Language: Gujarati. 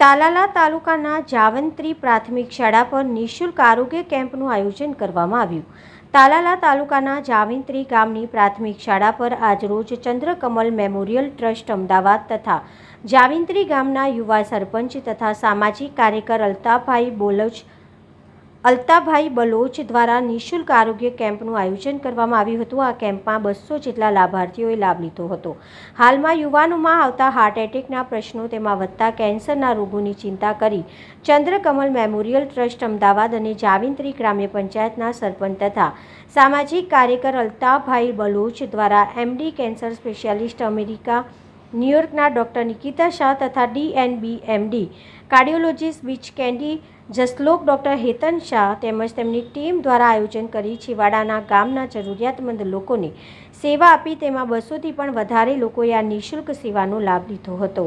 તાલાલા તાલુકાના જાવંત્રી પ્રાથમિક શાળા પર નિઃશુલ્ક આરોગ્ય કેમ્પનું આયોજન કરવામાં આવ્યું. તાલાલા તાલુકાના જાવિંત્રી ગામની પ્રાથમિક શાળા પર આજરોજ ચંદ્રકમલ મેમોરિયલ ટ્રસ્ટ અમદાવાદ તથા જાવિંત્રી ગામના યુવા સરપંચ તથા સામાજિક કાર્યકર અલ્તાભાઈ બોલોચ અલ્તાભાઈ બલોચ દ્વારા નિઃશુલ્ક આરોગ્ય કેમ્પનું આયોજન કરવામાં આવ્યું હતું. આ કેમ્પમાં બસો જેટલા લાભાર્થીઓએ લાભ લીધો હતો. હાલમાં યુવાનોમાં આવતા હાર્ટ એટેકના પ્રશ્નો તેમાં વધતા કેન્સરના રોગોની ચિંતા કરી ચંદ્રકમલ મેમોરિયલ ટ્રસ્ટ અમદાવાદ અને જાવિંત્રી ગ્રામ્ય પંચાયતના સરપંચ તથા સામાજિક કાર્યકર અલ્તાભાઈ બલોચ દ્વારા એમડી કેન્સર સ્પેશિયાલિસ્ટ અમેરિકા ન્યૂયોર્કના ડૉક્ટર નિકિતા શાહ તથા DNB MD cardiologist Breach Candy Jaslok doctor Hetan Shah તેમજ તેમની ટીમ દ્વારા આયોજન કરી છેવાડાના ગામના જરૂરિયાતમંદ લોકોને સેવા આપી તેમાં બસોથી પણ વધારે લોકોએ આ નિઃશુલ્ક સેવાનો લાભ લીધો હતો.